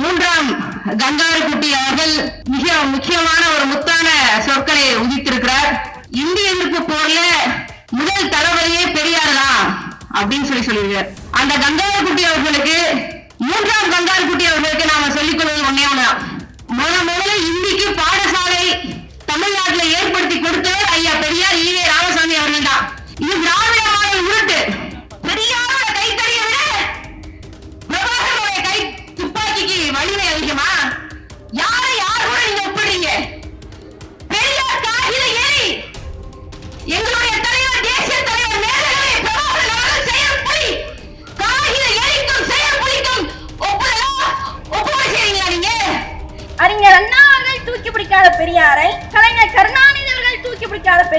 மூன்றாம் கங்காரகுட்டி அவர்கள் மிக முக்கியமான ஒரு முத்தான சொற்களை உதித்திருக்கிறார். இந்திய எதிர்ப்பு போர்ல முதல் தளபதியே பெரியார் தான் அப்படின்னு சொல்லி சொல்லியிருக்கார். அந்த கங்காரகுட்டி அவர்களுக்கு மூன்றாம் கங்காரகுட்டி அவர்களுக்கு நாம சொல்லிக் கொள்வது ஒன்னே முதல் முதல்ல இந்திக்கு பாடசாலை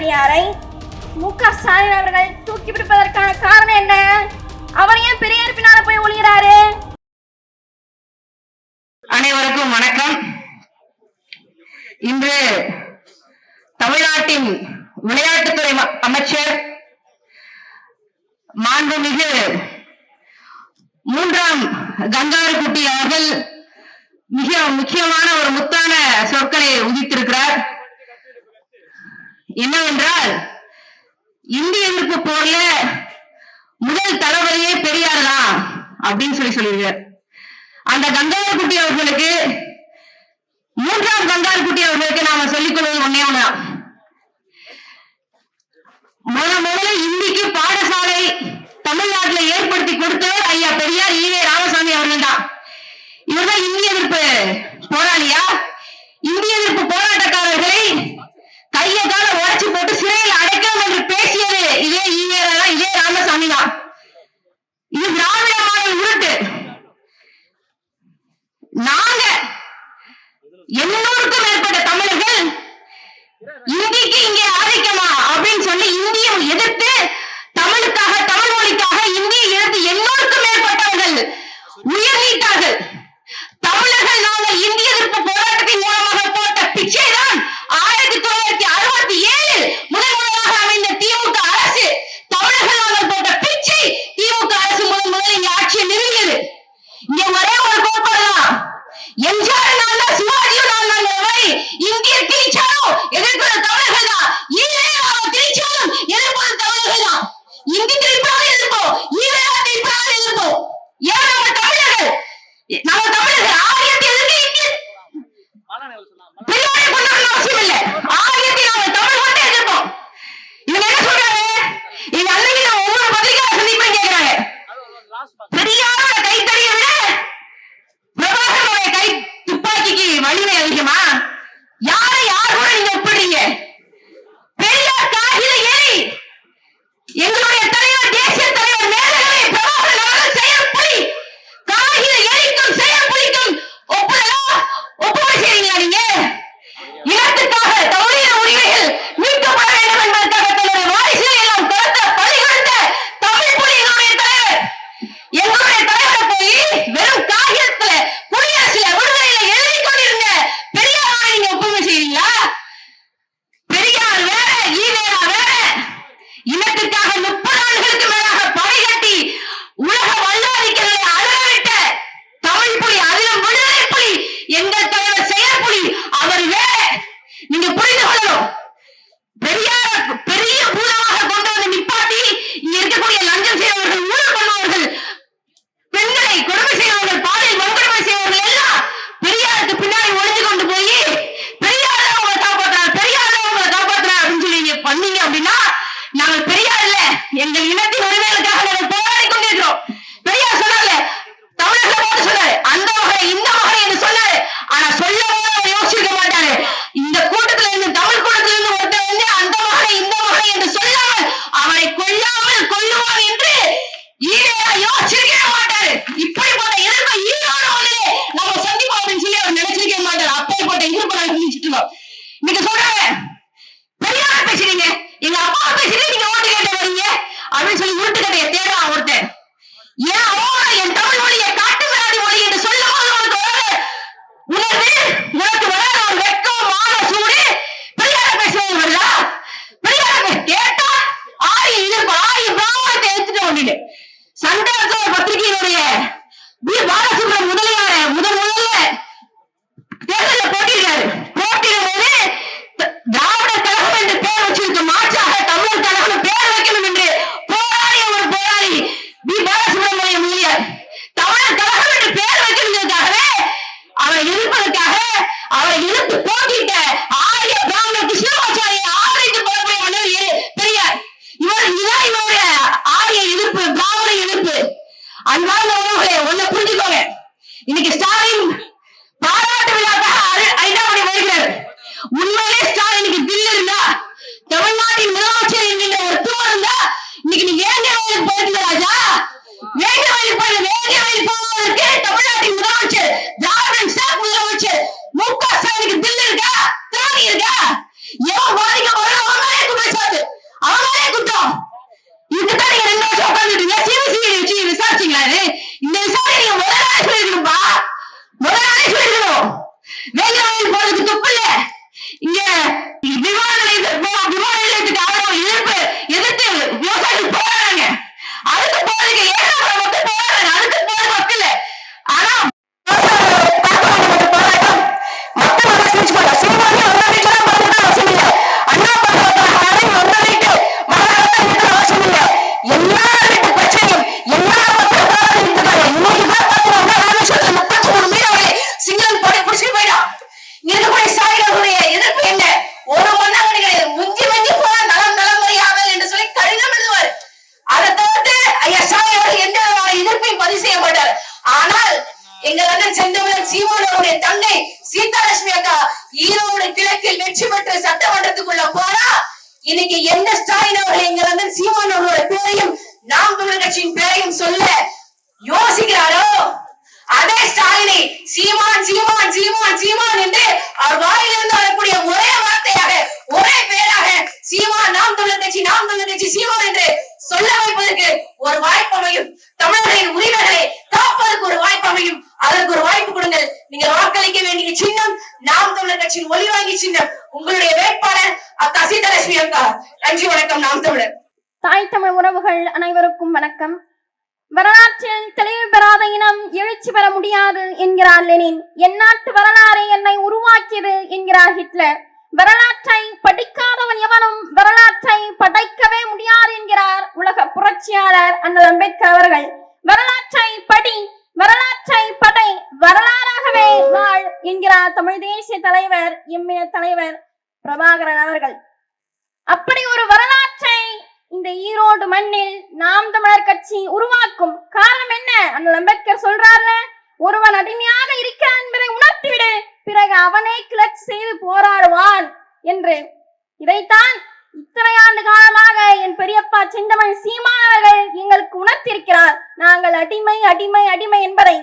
பணியாரை மு க ஸ்டாலின் அவர்கள் தூக்கி பிடிப்பதற்கான காரணம் என்ன? அவர் ஏன் பெரியார் பின்னால போய் ஒளிகிறாரு அனைவருக்கும் வணக்கம். இன்று தமிழ்நாட்டின் விளையாட்டுத்துறை அமைச்சர் மாண்புமிகு மூன்றாம் கங்காரு குட்டி அவர்கள் மிக முக்கியமான ஒரு முத்தான என்னவென்றால் இந்திய எதிர்ப்பு போர்ல முதல் தளபதியே பெரியார் தான் அப்படின்னு சொல்லி சொல்லியிருக்க அந்த கங்கார் குட்டி அவர்களுக்கு மூன்றாம் கங்கார் குட்டி அவர்களுக்கு நாம சொல்லிக் கொள்வது ஒன்னே ஒண்ணுதான் முத முதல்ல இந்திக்கு பாடசாலை தமிழ்நாட்டில் ஏற்படுத்தி கொடுத்தவர் ஐயா பெரியார் ஈவே ராமசாமி அவர்கள் தான். இவர்தான் இந்திய எதிர்ப்பு போராளியா? இந்திய எதிர்ப்பு போராட்டக்காரர்களை பேசுறீங்க இன்னைக்கு சொல்றேன் பெரியார பேசுறீங்க. எங்க அப்பா பேசுறீங்க. நீங்க ஓட்டு கேட்ட வரீங்க. அப்படின்னு சொல்லி உருட்டு கதையை தேடுறான் ஒருத்தன். இன்னைக்கு ஸ்டாலின் பாராட்டு விழாக்காக அரை- வருகிறார். உண்மையிலே ஸ்டாலினுக்கு தில் இருந்தா தமிழ்நாட்டின் முதலமைச்சர் என்கின்ற ஒரு தூரம் இருந்தா இன்னைக்கு நீ வேண்டிய வயலுக்கு போயிருந்த ராஜா. வேண்டிய வயலுக்கு போய் வேண்டிய வயலுக்கு போவதற்கு தமிழ்நாட்டின் முதலமைச்சர் திராவிடன் ஸ்டாக் முதலமைச்சர் மு க ஸ்டாலினுக்கு தில் இருக்கா? சீதாலட்சுமி அக்கா ஈரோடு கிழக்கில் வெற்றி பெற்று சட்டமன்றத்துக்குள்ள போனா இன்னைக்கு எந்த ஸ்டாலின் அவர்கள் எங்கள் சீமான் அவர்களோட பேரையும் நாம் தமிழர் கட்சியின் பேரையும் சொல்ல யோசிக்கிறாரோ? அதே ஸ்டாலினை சீமான் சீமான் சீமான் சீமான் என்று அவர் வாயிலிருந்து வரக்கூடிய ஒரே வார்த்தையாக ஒரே பேர் சீமான் நாம் தமிழர் கட்சி நாம் தமிழர் கட்சி சீமான் என்று சொல்ல வைப்பதற்கு ஒரு வாய்ப்பு அமையும் தமிழர்களின் உரிமைகளை காப்பதற்கு ஒரு வாய்ப்பு அமையும் அதற்கு ஒரு வாய்ப்பு கொடுங்கள் நீங்கள் வாக்களிக்க வேண்டிய சின்னம் நாம் தமிழர் கட்சியின் ஒளி வாங்கி சின்னம் உங்களுடைய வேட்பாளர் அக்கா சீதலட்சுமி அக்கா. நன்றி வணக்கம். நாம் தமிழர். தாய் தமிழ் உறவுகள் அனைவருக்கும் வணக்கம். வரலாற்றில் தெளிவு பெறாத இனம் எழுச்சி பெற முடியாது என்கிறார் லெனின். என் நாட்டு வரலாறு என்னை உருவாக்கியது என்கிறார் ஹிட்லர். வரலாற்றை படிக்காதவன் எவனும் வரலாற்றை படைக்கவே முடியாது என்கிறார் உலக புரட்சியாளர் அண்ணல் அம்பேத்கர் அவர்கள். வரலாற்றை படி வரலாற்றை படை தமிழ் தேசிய தலைவர் எம்மின தலைவர் பிரபாகரன் அவர்கள். அப்படி ஒரு வரலாற்றை இந்த ஈரோடு மண்ணில் நாம் தமிழர் கட்சி உருவாக்கும் காரணம் என்ன? அண்ணல் அம்பேத்கர் சொல்றாருல ஒருவன் அடிமையாக இருக்கிறான் என்பதை உணர்த்திவிடு பிறகு அவனே கிளர்ச்சி செய்து போராடுவான் என்று. இதைத்தான் இத்தனை ஆண்டு காலமாக என் பெரியப்பா செந்தமன் சீமான் அவர்கள் எங்களுக்கு உணர்த்தியிருக்கிறார். நாங்கள் அடிமை அடிமை அடிமை என்பதை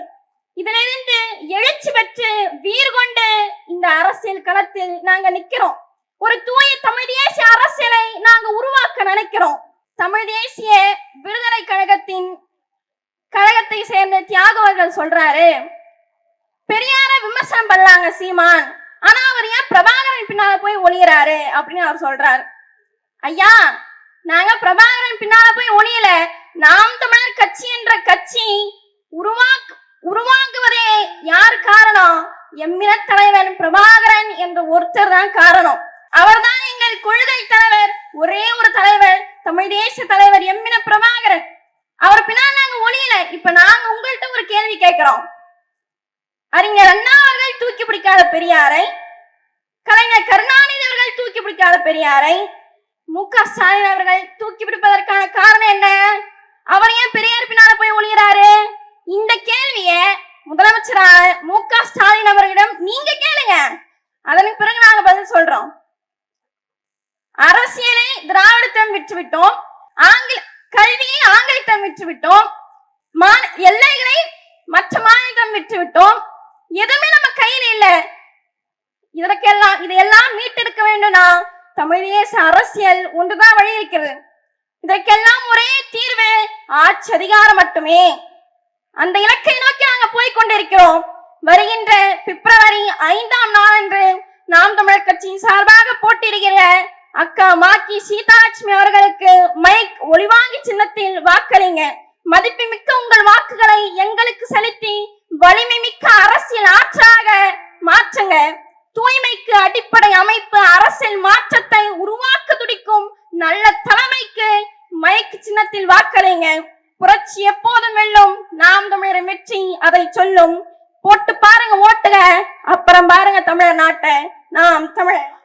இதிலிருந்து எழுச்சி பெற்று வீர் கொண்டு இந்த அரசியல் களத்தில் நாங்க நிக்கிறோம். ஒரு தூய தமிழ் தேசிய அரசியலை நாங்க உருவாக்க நினைக்கிறோம். தமிழ் தேசிய விடுதலை கழகத்தின் கழகத்தை சேர்ந்த தியாகவர்கள் சொல்றாரு பெரியார விமர்சனம் பண்ணலாங்க சீமான். ஆனா அவர் ஏன் பிரபாகரன் பின்னால போய் ஒளியறாரு? அப்படின்னு அவர் சொல்றாரு. ஐயா நாங்க பிரபாகரன் பின்னால போய் ஒளியல. நாம் தமிழர் கட்சி என்ற கட்சி உருவாக்க உருவாக்குவதே யார் காரணம் எம்மின தலைவன் பிரபாகரன் என்ற ஒருத்தர் தான் காரணம். அவர்தான் எங்கள் கொள்கை தலைவர். ஒரே ஒரு தலைவர் தமிழ் தேச தலைவர் எம்மின பிரபாகரன். அவர் பின்னால் நாங்க ஒளியல. இப்ப நாங்க உங்கள்கிட்ட ஒரு கேள்வி கேட்கிறோம். அறிஞர் அண்ணா அவர்கள் தூக்கி பிடிக்காத பெரியாரை கலைஞர் கருணாநிதி அவர்கள் தூக்கி பிடிக்காத பெரியாரை மு க ஸ்டாலின் அவர்கள் தூக்கி பிடிப்பதற்கான காரணம் என்ன? அவர் ஏன் பெரியார் பின்னால போய் ஒளியறாரு? இந்த கேள்வியை முதலமைச்சரான மு க ஸ்டாலின் அவர்களிடம் நீங்க கேளுங்க. அதற்கு பிறகு நாங்க பதில் சொல்றோம். அரசியலை திராவிடத்திடம் விற்றுவிட்டோம் ஆங்கில கல்வியை ஆங்கிலத்திடம் விற்றுவிட்டோம் மா- எல்லைகளை மற்ற மாநிலத்திடம் விற்றுவிட்டோம் எதுவுமே நம்ம கையில இல்ல. இதற்கெல்லாம் இதையெல்லாம் மீட்டெடுக்க வேண்டும்னா தமிழ் தேச அரசியல் ஒன்றுதான் வழி இருக்கிறது. இதற்கெல்லாம் ஒரே தீர்வு ஆட்சி அதிகாரம் மட்டுமே. அந்த இலக்கை நோக்கி நாங்கள் போய் கொண்டிருக்கிறோம் வருகின்ற பிப்ரவரி ஐந்தாம் நாள் அன்று நாம் தமிழர் கட்சியின் சார்பாக போட்டியிடுகிற அக்கா மாக்கி சீதாலட்சுமி அவர்களுக்கு மைக் ஒளிவாங்கி சின்னத்தில் வாக்களிங்க. மதிப்புமிக்க உங்கள் வாக்குகளை எங்களுக்கு செலுத்தி வலிமை மிக்க அரசியல் ஆற்றாக மாற்றுங்க. தூய்மைக்கு அடிப்படை அமைப்பு அரசியல் மாற்றத்தை உருவாக்க துடிக்கும் நல்ல தலைமைக்கு மயக்கு சின்னத்தில் வாக்களிங்க. புரட்சி எப்போதும் வெல்லும். நாம் தமிழர் வெற்றி அதை சொல்லும். போட்டு பாருங்க ஓட்டுக அப்புறம் பாருங்க தமிழர் நாட்டை. நாம் தமிழர்.